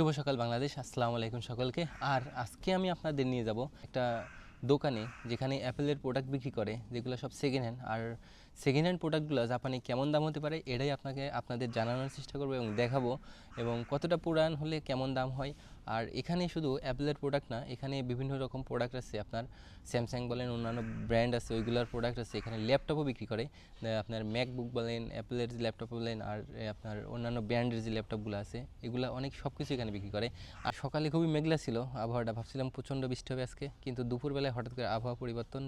শুভ সকাল বাংলাদেশ, আসসালামু আলাইকুম সকলকে। আর আজকে আমি আপনাদের নিয়ে যাব একটা দোকানে যেখানে অ্যাপেলের প্রোডাক্ট বিক্রি করে, যেগুলো সব সেকেন্ড হ্যান্ড আর সেকেন্ড হ্যান্ড প্রোডাক্টগুলো জাপানে কেমন দাম হতে পারে, এটাই আপনাকে, আপনাদের জানানোর চেষ্টা করব এবং দেখাবো। এবং কতটা পুরান হলে কেমন দাম হয় আর এখানে শুধু অ্যাপেলের প্রোডাক্ট না, এখানে বিভিন্ন রকম প্রোডাক্ট আছে। আপনার স্যামসাং বলেন, অন্যান্য ব্র্যান্ড আছে, ওইগুলোর প্রোডাক্ট আছে। এখানে ল্যাপটপও বিক্রি করে। আপনার ম্যাকবুক বলেন অ্যাপেলের যে ল্যাপটপ বলেন, আর আপনার অন্যান্য ব্র্যান্ডের যে ল্যাপটপগুলো আছে, এগুলো অনেক সব কিছু এখানে বিক্রি করে। আর সকালে খুবই মেঘলা ছিল আবহাওয়াটা, ভাবছিলাম প্রচণ্ড বৃষ্টি হবে আজকে, কিন্তু দুপুরবেলায় হঠাৎ করে আবহাওয়া পরিবর্তন।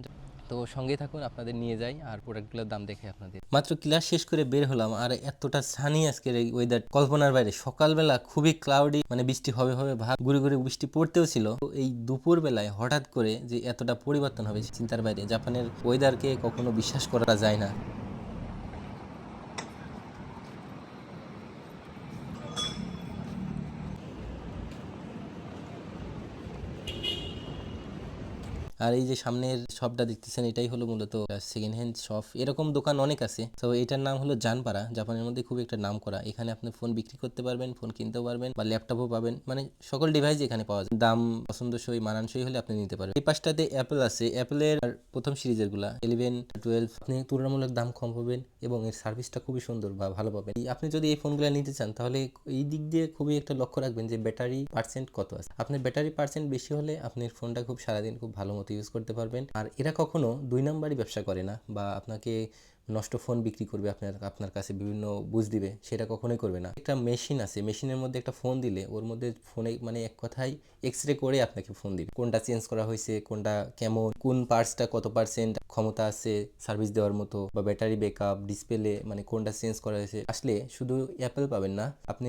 তো সঙ্গে থাকুন, আপনাদের নিয়ে যাই আর প্রোডাক্টগুলোর দাম দেখে আপনাদের। মাত্র ক্লাস শেষ করে বের হলাম আর এতটা সানি আজকের এই ওয়েদার কল্পনার বাইরে। সকালবেলা খুবই ক্লাউডি মানে বৃষ্টি হবে হবে, ভাব গুড়ি ঘুরে বৃষ্টি পড়তেও ছিল। তো এই দুপুর বেলায় হঠাৎ করে যে এতটা পরিবর্তন হবে চিন্তার বাইরে, জাপানের ওয়েদারকে কখনো বিশ্বাস করা যায় না। আর এই যে সামনের শপটা দেখতেছেন, এটাই হলো মূলত সেকেন্ড হ্যান্ড শপ এরকম দোকান অনেক আছে। তো এটার নাম হলো জানপাড়া। জাপানের মধ্যে খুব একটা নাম করা এখানে আপনি ফোন বিক্রি করতে পারবেন ফোন কিনতেও পারবেন বা ল্যাপটপও পাবেন। মানে সকল ডিভাইস এখানে পাওয়া যায়। দাম পছন্দসই, মানানসই হলে আপনি নিতে পারবেন এই পাশটাতে অ্যাপেল আছে। অ্যাপেলের প্রথম সিরিজেরগুলা ইলেভেন টুয়েলভ আপনি তুলনামূলক দাম কম পাবেন এবং এর সার্ভিসটা খুবই সুন্দর বা ভালো পাবেন। আপনি যদি এই ফোনগুলো নিতে চান, তাহলে এই দিক দিয়ে খুবই একটা লক্ষ্য রাখবেন যে ব্যাটারি পার্সেন্ট কত আছে। আপনার ব্যাটারি পার্সেন্ট বেশি হলে আপনার ফোনটা খুব সারাদিন খুব ভালো মতো ইউজ করতে পারবেন। আর এরা কখনো দুই নাম্বারই ব্যবসা করে না বা আপনাকে নষ্ট ফোন বিক্রি করবে আপনার আপনার কাছে বিভিন্ন বুঝ দিবে, সেটা কখনোই করবে না। একটা মেশিন আছে, মেশিনের মধ্যে একটা ফোন দিলে ওর মধ্যে ফোনে মানে এক কথায় এক্স রে করে আপনাকে ফোন দিবে। কোনটা চেঞ্জ করা হয়েছে, কোনটা কেমন, কোন পার্টসটা কত পার্সেন্ট ক্ষমতা আছে সার্ভিস দেওয়ার মতো বা ব্যাটারি ব্যাকআপ, ডিসপ্লে মানে কোনটা চেঞ্জ করা হয়েছে। আসলে শুধু অ্যাপেল পাবেন না আপনি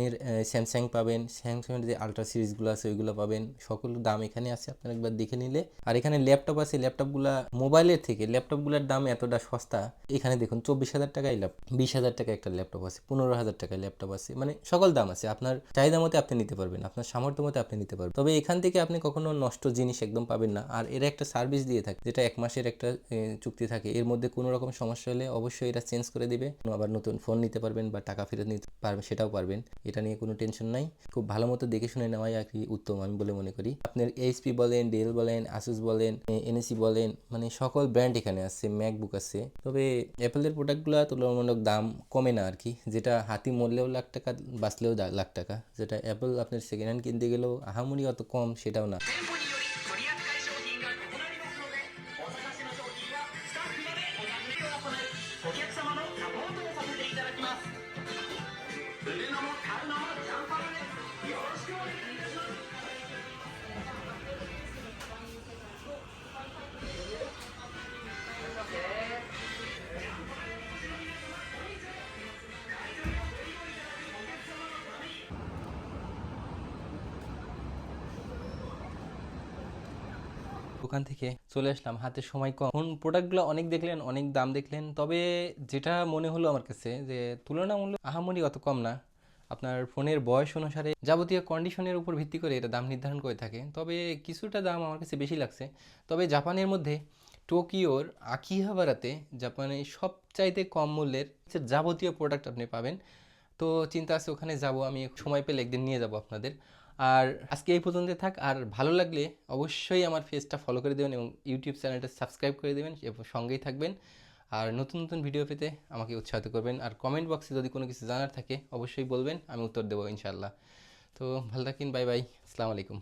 স্যামসাং পাবেন স্যামসাং এর যে আলট্রা সিরিজগুলো আছে ওইগুলো পাবেন। সকল দাম এখানে আছে, আপনারা একবার দেখে নিলে। আর এখানে ল্যাপটপ আছে, ল্যাপটপগুলা মোবাইলের থেকে, ল্যাপটপগুলোর দাম এতটা সস্তা, এখানে দেখুন, চব্বিশ হাজার টাকায় ল্যাপটপ বিশ হাজার টাকায় একটা ল্যাপটপ আছে, পনেরো হাজার টাকায় ল্যাপটপ আছে মানে সকল দাম আছে। আপনার চাহিদা মতে আপনি নিতে পারবেন, আপনার সামর্থ্য মতে আপনি নিতে পারবেন। তবে এখান থেকে আপনি কখনো নষ্ট জিনিস একদম পাবেন না। আর এরা একটা সার্ভিস দিয়ে থাকে, যেটা এক মাসের একটা চুক্তি থাকে। এর মধ্যে কোনো রকম সমস্যা হলে অবশ্যই এটা চেঞ্জ করে দিবে। আবার নতুন ফোন নিতে পারবেন বা টাকা ফেরত নিতে পারবেন সেটাও পারবেন। এটা নিয়ে কোনো টেনশন নাই। খুব ভালো মতো দেখে শুনে নেওয়াই আর কি উত্তম আমি বলে মনে করি। আপনার এইচপি বলেন ডেল বলেন আসুস বলেন এনএসি বলেন মানে সকল ব্র্যান্ড এখানে আছে ম্যাকবুক আছে। তবে অ্যাপেলের প্রোডাক্টগুলো তুলনামূলক দাম কমে না আর কি যেটা হাতি মরলেও লাখ টাকা, বাঁচলেও লাখ টাকা। যেটা অ্যাপেল আপনার সেকেন্ড হ্যান্ড কিনতে গেলেও আহামরি অত কম সেটাও না। দোকান থেকে চলে আসলাম। হাতে সময় কম। ফোন প্রোডাক্টগুলো অনেক দেখলেন, অনেক দাম দেখলেন। তবে যেটা মনে হলো আমার কাছে যে তুলনামূলক আহামরি অত কম না। আপনার ফোনের বয়স অনুসারে যাবতীয় কন্ডিশনের উপর ভিত্তি করে এটা দাম নির্ধারণ করে থাকে। তবে কিছুটা দাম আমার কাছে বেশি লাগছে। তবে জাপানের মধ্যে টোকিওর আকিহাবারাতে জাপানে সবচাইতে কম মূল্যের যাবতীয় প্রোডাক্ট আপনি পাবেন। তো চিন্তা আছে ওখানে যাব, আমি সময় পেলে একদিন নিয়ে যাব আপনাদের। আর আজকে এই পর্যন্ত থাক। আর ভালো লাগলে অবশ্যই আমার ফেসটা ফলো করে দেবেন এবং ইউটিউব চ্যানেলটা সাবস্ক্রাইব করে দেবেন এবং সঙ্গেই থাকবেন। আর নতুন নতুন ভিডিও পেতে আমাকে উৎসাহিত করবেন। আর কমেন্ট বক্সে যদি কোনো কিছু জানার থাকে, অবশ্যই বলবেন, আমি উত্তর দেবো ইনশাল্লাহ তো ভালো থাকেন বাই বাই আসসালামু আলাইকুম।